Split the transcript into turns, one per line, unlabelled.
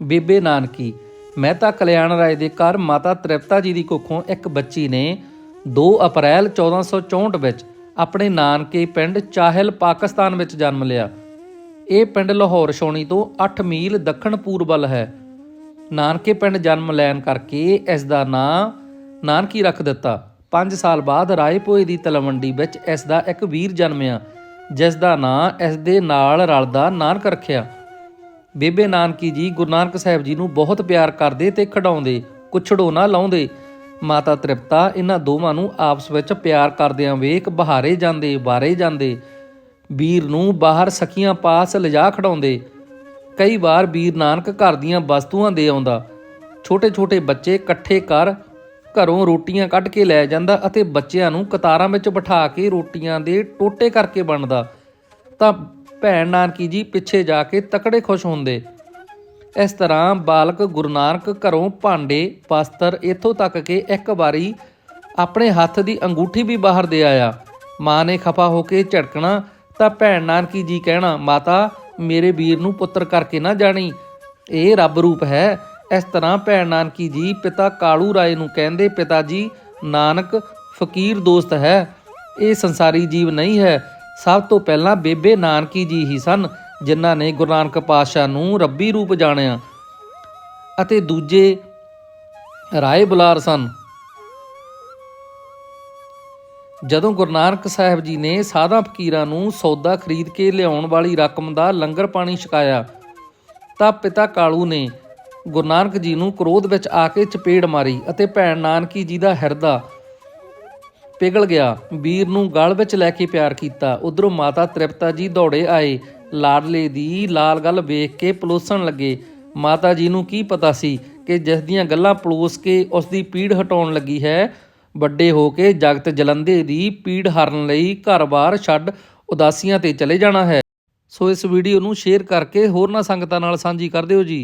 ਬੇਬੇ ਨਾਨਕੀ ਮਹਿਤਾ ਕਲਿਆਣ ਰਾਏ ਦੇ ਘਰ ਮਾਤਾ ਤ੍ਰਿਪਤਾ ਜੀ ਦੀ ਕੁੱਖੋਂ ਇੱਕ ਬੱਚੀ ਨੇ 2 ਅਪ੍ਰੈਲ 1464 ਵਿੱਚ ਆਪਣੇ ਨਾਨਕੇ ਪਿੰਡ ਚਾਹਲ, ਪਾਕਿਸਤਾਨ ਵਿੱਚ ਜਨਮ ਲਿਆ। ਇਹ ਪਿੰਡ ਲਾਹੌਰ ਛਾਉਣੀ ਤੋਂ 8 ਮੀਲ ਦੱਖਣ ਪੂਰਬ ਵੱਲ ਹੈ। ਨਾਨਕੇ ਪਿੰਡ ਜਨਮ ਲੈਣ ਕਰਕੇ ਇਸ ਦਾ ਨਾਂ ਨਾਨਕੀ ਰੱਖ ਦਿੱਤਾ। 5 ਸਾਲ ਬਾਅਦ ਰਾਏਪੋਏ ਦੀ ਤਲਵੰਡੀ ਵਿੱਚ ਇਸ ਦਾ ਇੱਕ ਵੀਰ ਜਨਮਿਆ, ਜਿਸ ਦਾ ਨਾਂ ਇਸ ਦੇ ਨਾਲ ਰਲਦਾ ਨਾਨਕ ਰੱਖਿਆ। ਬੇਬੇ ਨਾਨਕੀ ਜੀ ਗੁਰੂ ਨਾਨਕ ਸਾਹਿਬ ਜੀ ਨੂੰ ਬਹੁਤ ਪਿਆਰ ਕਰਦੇ ਤੇ ਖਿਡਾਉਂਦੇ ਕੁਛੜੋ ਨਾ ਲਾਉਂਦੇ। ਮਾਤਾ ਤ੍ਰਿਪਤਾ ਇਹਨਾਂ ਦੋਵਾਂ ਨੂੰ ਆਪਸ ਵਿੱਚ ਪਿਆਰ ਕਰਦਿਆਂ ਵੇਖ ਬਹਾਰੇ ਜਾਂਦੇ ਬਾਰੇ ਜਾਂਦੇ। ਵੀਰ ਨੂੰ ਬਾਹਰ ਸਖੀਆਂ ਪਾਸ ਲਿਜਾ ਖੜਾਉਂਦੇ ਕਈ ਵਾਰ ਵੀਰ ਨਾਨਕ ਘਰ ਦੀਆਂ ਵਸਤੂਆਂ ਦੇ ਆਉਂਦਾ। ਛੋਟੇ ਛੋਟੇ ਬੱਚੇ ਇਕੱਠੇ ਕਰ ਘਰੋਂ ਰੋਟੀਆਂ ਕੱਢ ਕੇ ਲੈ ਜਾਂਦਾ ਅਤੇ ਬੱਚਿਆਂ ਨੂੰ ਕਤਾਰਾਂ ਵਿੱਚ ਬਿਠਾ ਕੇ ਰੋਟੀਆਂ ਦੇ ਟੋਟੇ ਕਰਕੇ ਬਣਦਾ ਤਾਂ ਭੈਣ ਨਾਨਕੀ ਜੀ ਪਿੱਛੇ ਜਾ ਕੇ ਤਕੜੇ ਖੁਸ਼ ਹੁੰਦੇ। ਇਸ ਤਰ੍ਹਾਂ ਬਾਲਕ ਗੁਰੂ ਨਾਨਕ ਘਰੋਂ ਭਾਂਡੇ, ਪਾਸਤਰ ਇੱਥੋਂ ਤੱਕ ਕਿ ਇੱਕ ਵਾਰੀ ਆਪਣੇ ਹੱਥ ਦੀ ਅੰਗੂਠੀ ਵੀ ਬਾਹਰ ਦੇ ਆਇਆ। ਮਾਂ ਨੇ ਖਫਾ ਹੋ ਕੇ ਝਟਕਣਾ ਤਾਂ ਭੈਣ ਨਾਨਕੀ ਜੀ ਕਹਿਣਾ, ਮਾਤਾ, ਮੇਰੇ ਵੀਰ ਨੂੰ ਪੁੱਤਰ ਕਰਕੇ ਨਾ ਜਾਣੀ। ਇਹ ਰੱਬ ਰੂਪ ਹੈ। ਇਸ ਤਰ੍ਹਾਂ ਭੈਣ ਨਾਨਕੀ ਜੀ ਪਿਤਾ ਕਾਲੂ ਰਾਏ ਨੂੰ ਕਹਿੰਦੇ, ਪਿਤਾ ਜੀ, ਨਾਨਕ ਫਕੀਰ ਦੋਸਤ ਹੈ। ਇਹ ਸੰਸਾਰੀ ਜੀਵ ਨਹੀਂ ਹੈ। ਸਭ ਤੋਂ ਪਹਿਲਾਂ ਬੇਬੇ ਨਾਨਕੀ ਜੀ ਹੀ ਸਨ, ਜਿਨ੍ਹਾਂ ਨੇ ਗੁਰੂ ਨਾਨਕ ਪਾਤਸ਼ਾਹ ਨੂੰ ਰੱਬੀ ਰੂਪ ਜਾਣਿਆ ਅਤੇ ਦੂਜੇ ਰਾਏ ਬੁਲਾਰ ਸਨ। ਜਦੋਂ ਗੁਰੂ ਨਾਨਕ ਸਾਹਿਬ ਜੀ ਨੇ ਸਾਧਾਂ ਫਕੀਰਾਂ ਨੂੰ ਸੌਦਾ ਖਰੀਦ ਕੇ ਲਿਆਉਣ ਵਾਲੀ ਰਕਮ ਦਾ ਲੰਗਰ ਪਾਣੀ ਛਕਾਇਆ, ਤਾਂ ਪਿਤਾ ਕਾਲੂ ਨੇ ਗੁਰੂ ਨਾਨਕ ਜੀ ਨੂੰ ਕ੍ਰੋਧ ਵਿੱਚ ਆ ਕੇ ਚਪੇੜ ਮਾਰੀ ਅਤੇ ਭੈਣ ਨਾਨਕੀ ਜੀ ਦਾ ਹਿਰਦਾ ਪਿਘਲ ਗਿਆ। ਵੀਰ ਨੂੰ ਗਲ ਵਿੱਚ ਲੈ ਕੇ ਪਿਆਰ ਕੀਤਾ। ਉਧਰੋਂ ਮਾਤਾ ਤ੍ਰਿਪਤਾ ਜੀ ਦੌੜੇ ਆਏ। ਲਾਡਲੇ ਦੀ ਲਾਲ ਗੱਲ ਵੇਖ ਕੇ ਪਲੋਸਣ ਲੱਗੇ। ਮਾਤਾ ਜੀ ਨੂੰ ਕੀ ਪਤਾ ਸੀ ਕਿ ਜਿਸ ਦੀਆਂ ਗੱਲਾਂ ਪਲੋਸ ਕੇ ਉਸ ਦੀ ਪੀੜ ਹਟਾਉਣ ਲੱਗੀ ਹੈ, ਵੱਡੇ ਹੋ ਕੇ ਜਗਤ ਜਲੰਦੇ ਦੀ ਪੀੜ ਹਰਨ ਲਈ ਘਰ-ਬਾਰ ਛੱਡ ਉਦਾਸੀਆਂ ਤੇ ਚਲੇ ਜਾਣਾ ਹੈ। ਸੋ ਇਸ ਵੀਡੀਓ ਨੂੰ ਸ਼ੇਅਰ ਕਰਕੇ ਹੋਰਨਾਂ ਸੰਗਤਾਂ ਨਾਲ ਸਾਂਝੀ ਕਰ ਦਿਓ ਜੀ।